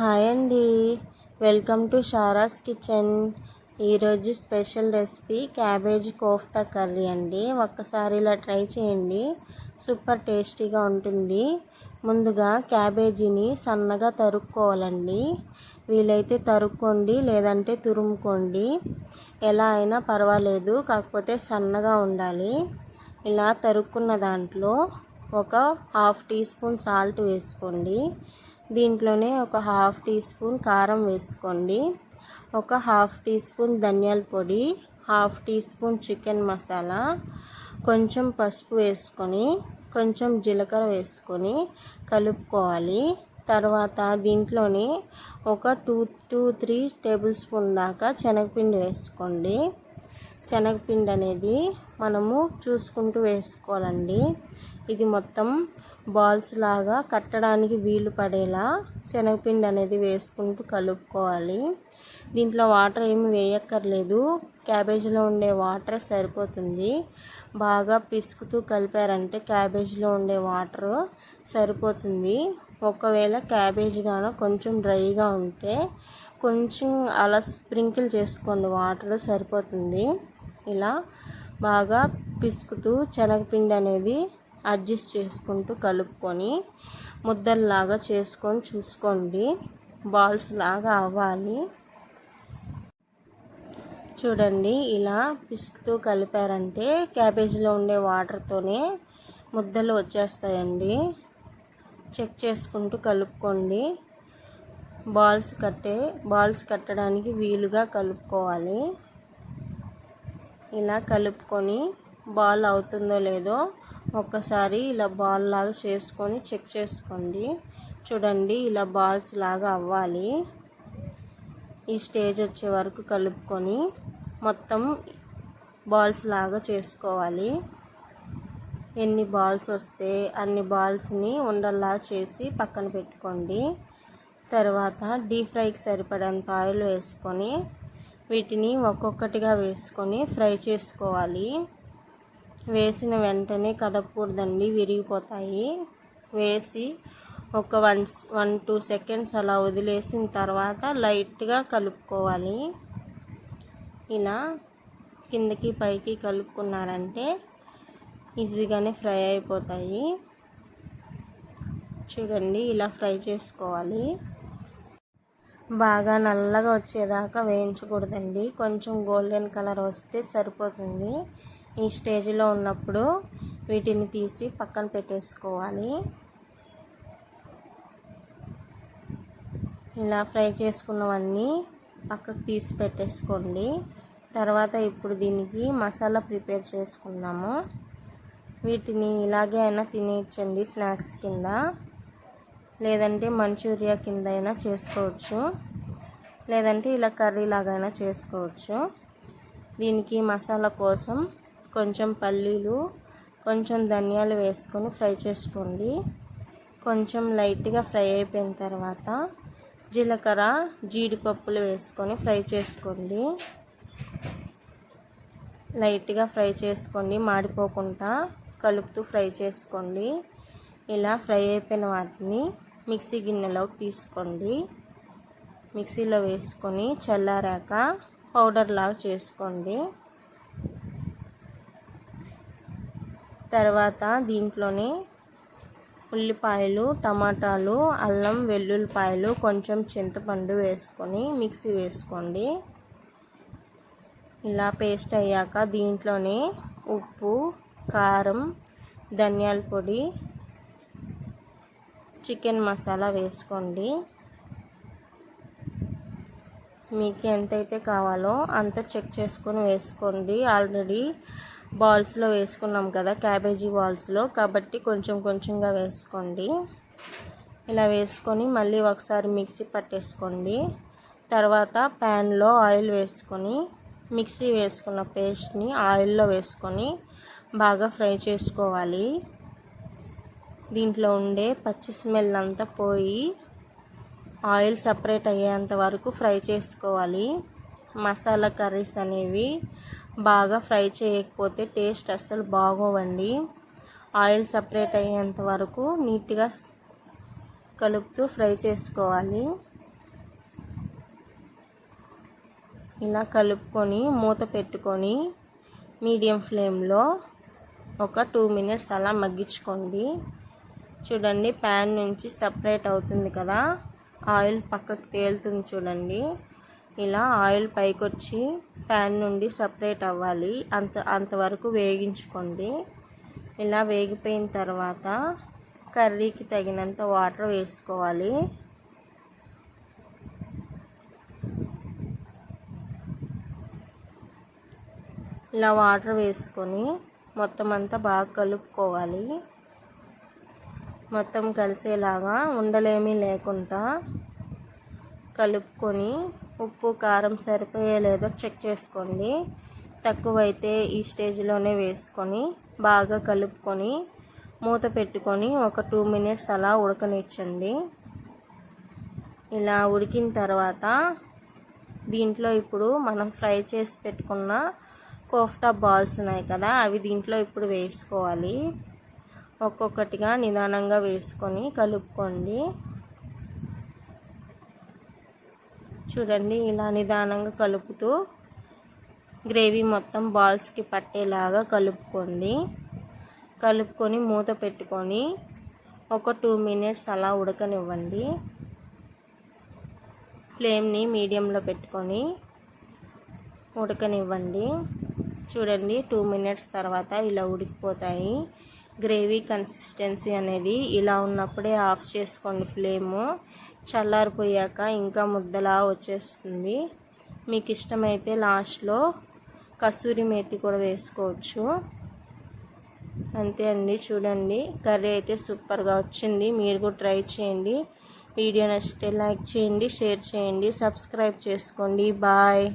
Hi అండి. Welcome to Shara's kitchen. ఈరోజు special recipe cabbage kofta curry అండి. ఒక్కసారి ఇలా ట్రై చేయండి. సూపర్ టేస్టీగా ఉంటుంది. ముందుగా క్యాబేజీని సన్నగా తరుక్కోవాలండి. వీలైతే తరుక్కోండి లేదంటే తురుముకోండి. ఎలా అయినా పర్వాలేదు కాకపోతే సన్నగా ఉండాలి. ఇలా తరుక్కున్న దాంట్లో ఒక హాఫ్ టీ స్పూన్ సాల్ట్ వేసుకోండి. దీంట్లోనే ఒక హాఫ్ టీ స్పూన్ కారం వేసుకోండి. ఒక హాఫ్ టీ స్పూన్ ధనియాల పొడి half teaspoon chicken masala కొంచెం పసుపు వేసుకొని కొంచెం జీలకర్ర వేసుకొని కలుపుకోవాలి. తర్వాత దీంట్లోనే ఒక two two three tablespoon దాకా శనగపిండి వేసుకోండి. శనగపిండి అనేది మనము చూసుకుంటూ వేసుకోవాలండి. ఇది మొత్తం బాల్స్ లాగా కట్టడానికి వీలు పడేలా శనగపిండి అనేది వేసుకుంటూ కలుపుకోవాలి. దీంట్లో వాటర్ ఏమి వేయక్కర్లేదు. క్యాబేజీలో ఉండే వాటర్ సరిపోతుంది. బాగా పిసుకుతూ కలిపారంటే క్యాబేజీలో ఉండే వాటర్ సరిపోతుంది. ఒకవేళ క్యాబేజీ కానీ కొంచెం డ్రైగా ఉంటే కొంచెం అలా స్ప్రింకిల్ చేసుకోండి. వాటర్ సరిపోతుంది. ఇలా బాగా పిసుకుతూ శనగపిండి అనేది అడ్జస్ట్ చేసుకుంటూ కలుపుకొని ముద్దల్లాగా చేసుకొని చూసుకోండి. బాల్స్ లాగా అవ్వాలి. చూడండి ఇలా పిసుకుతూ కలిపారంటే క్యాబేజీలో ఉండే వాటర్తోనే ముద్దలు వచ్చేస్తాయండి. చెక్ చేసుకుంటూ కలుపుకోండి. బాల్స్ కట్టే బాల్స్ కట్టడానికి వీలుగా కలుపుకోవాలి. ఇలా కలుపుకొని బాల్ అవుతుందో లేదో ఒక్కసారి ఇలా బాల్ లాగా చేసుకొని చెక్ చేసుకోండి. చూడండి ఇలా బాల్స్ లాగా అవ్వాలి. ఈ స్టేజ్ వచ్చే వరకు కలుపుకొని మొత్తం బాల్స్ లాగా చేసుకోవాలి. ఎన్ని బాల్స్ వస్తే అన్ని బాల్స్ని ఉండల్లా చేసి పక్కన పెట్టుకోండి. తర్వాత డీప్ ఫ్రైకి సరిపడంత ఆయిల్ వేసుకొని వీటిని ఒక్కొక్కటిగా వేసుకొని ఫ్రై చేసుకోవాలి. వేసిన వెంటనే కదపకూడదండి విరిగిపోతాయి. వేసి ఒక వన్ వన్ టూ సెకండ్స్ అలా వదిలేసిన తర్వాత లైట్గా కలుపుకోవాలి. ఇలా కిందకి పైకి కలుపుకున్నారంటే ఈజీగానే ఫ్రై అయిపోతాయి. చూడండి ఇలా ఫ్రై చేసుకోవాలి. బాగా నల్లగా వచ్చేదాకా వేయించకూడదండి. కొంచెం గోల్డెన్ కలర్ వస్తే సరిపోతుంది. ఈ స్టేజ్లో ఉన్నప్పుడు వీటిని తీసి పక్కన పెట్టేసుకోవాలి. ఇలా ఫ్రై చేసుకున్నవన్నీ పక్కకు తీసి పెట్టేసుకోండి. తర్వాత ఇప్పుడు దీనికి మసాలా ప్రిపేర్ చేసుకుందాము. వీటిని ఇలాగే అయినా తినేయచ్చండి స్నాక్స్ కింద. లేదంటే మంచూరియా కింద అయినా చేసుకోవచ్చు. లేదంటే ఇలా కర్రీ లాగైనా చేసుకోవచ్చు. దీనికి మసాలా కోసం కొంచెం పల్లీలు కొంచెం ధనియాలు వేసుకొని ఫ్రై చేసుకోండి. కొంచెం లైట్గా ఫ్రై అయిపోయిన తర్వాత జీలకర్ర జీడిపప్పులు వేసుకొని ఫ్రై చేసుకోండి. లైట్గా ఫ్రై చేసుకోండి మాడిపోకుండా కలుపుతూ ఫ్రై చేసుకోండి. ఇలా ఫ్రై అయిపోయిన వాటిని మిక్సీ గిన్నెలోకి తీసుకోండి. మిక్సీలో వేసుకొని చల్లారాక పౌడర్ లాగా చేసుకోండి. తర్వాత దీంట్లోనే ఉల్లిపాయలు టమాటాలు అల్లం వెల్లుల్లిపాయలు కొంచెం చింతపండు వేసుకొని మిక్సీ వేసుకోండి. ఇలా పేస్ట్ అయ్యాక దీంట్లోనే ఉప్పు కారం ధనియాల పొడి చికెన్ మసాలా వేసుకోండి. మీకు ఎంతైతే కావాలో అంత చెక్ చేసుకొని వేసుకోండి. ఆల్రెడీ బాల్స్లో వేసుకున్నాం కదా క్యాబేజీ బాల్స్లో. కాబట్టి కొంచెం కొంచెంగా వేసుకోండి. ఇలా వేసుకొని మళ్ళీ ఒకసారి మిక్సీ పట్టేసుకోండి. తర్వాత ప్యాన్లో ఆయిల్ వేసుకొని మిక్సీ వేసుకున్న పేస్ట్ని ఆయిల్లో వేసుకొని బాగా ఫ్రై చేసుకోవాలి. దీంట్లో ఉండే పచ్చి స్మెల్ అంతా పోయి ఆయిల్ సపరేట్ అయ్యేంత వరకు ఫ్రై చేసుకోవాలి. మసాలా కర్రీస్ అనేవి బాగా ఫ్రై చేయకపోతే టేస్ట్ అస్సలు బాగోవండి. ఆయిల్ సపరేట్ అయ్యేంత వరకు నీట్గా కలుపుతూ ఫ్రై చేసుకోవాలి. ఇలా కలుపుకొని మూత పెట్టుకొని మీడియం ఫ్లేమ్లో ఒక టూ మినిట్స్ అలా మగ్గించుకోండి. చూడండి ప్యాన్ నుంచి సపరేట్ అవుతుంది కదా. ఆయిల్ పక్కకు తేలుతుంది చూడండి. ఇలా ఆయిల్ పైకి వచ్చి ప్యాన్ నుండి సపరేట్ అవ్వాలి. అంత అంతవరకు వేగించుకోండి. ఇలా వేగిపోయిన తర్వాత కర్రీకి తగినంత వాటర్ వేసుకోవాలి. ఇలా వాటర్ వేసుకొని మొత్తం అంతా బాగా కలుపుకోవాలి. మొత్తం కలిసేలాగా ఉండలేమీ లేకుండా కలుపుకొని ఉప్పు కారం సరిపోయే లేదో చెక్ చేసుకోండి. తక్కువైతే ఈ స్టేజ్లోనే వేసుకొని బాగా కలుపుకొని మూత పెట్టుకొని ఒక టూ మినిట్స్ అలా ఉడకనిచ్చండి. ఇలా ఉడికిన తర్వాత దీంట్లో ఇప్పుడు మనం ఫ్రై చేసి పెట్టుకున్న కోఫ్తా బాల్స్ ఉన్నాయి కదా అవి దీంట్లో ఇప్పుడు వేసుకోవాలి. ఒక్కొక్కటిగా నిదానంగా వేసుకొని కలుపుకోండి. చూడండి ఇలా నిదానంగా కలుపుతూ గ్రేవీ మొత్తం బాల్స్కి పట్టేలాగా కలుపుకోండి. కలుపుకొని మూత పెట్టుకొని ఒక టూ మినిట్స్ అలా ఉడకనివ్వండి. ఫ్లేమ్ని మీడియంలో పెట్టుకొని ఉడకనివ్వండి. చూడండి టూ మినిట్స్ తర్వాత ఇలా ఉడికిపోతాయి. గ్రేవీ కన్సిస్టెన్సీ అనేది ఇలా ఉన్నప్పుడే ఆఫ్ చేసుకోండి ఫ్లేము. చల్లారిపోయాక ఇంకా ముద్దలా వచ్చేస్తుంది. మీకు ఇష్టమైతే లాస్ట్లో కసూరి మేతి కూడా వేసుకోవచ్చు. అంతే అండి చూడండి. కర్రీ అయితే సూపర్గా వచ్చింది. మీరు కూడా ట్రై చేయండి. వీడియో నచ్చితే లైక్ చేయండి షేర్ చేయండి సబ్స్క్రైబ్ చేసుకోండి. బాయ్.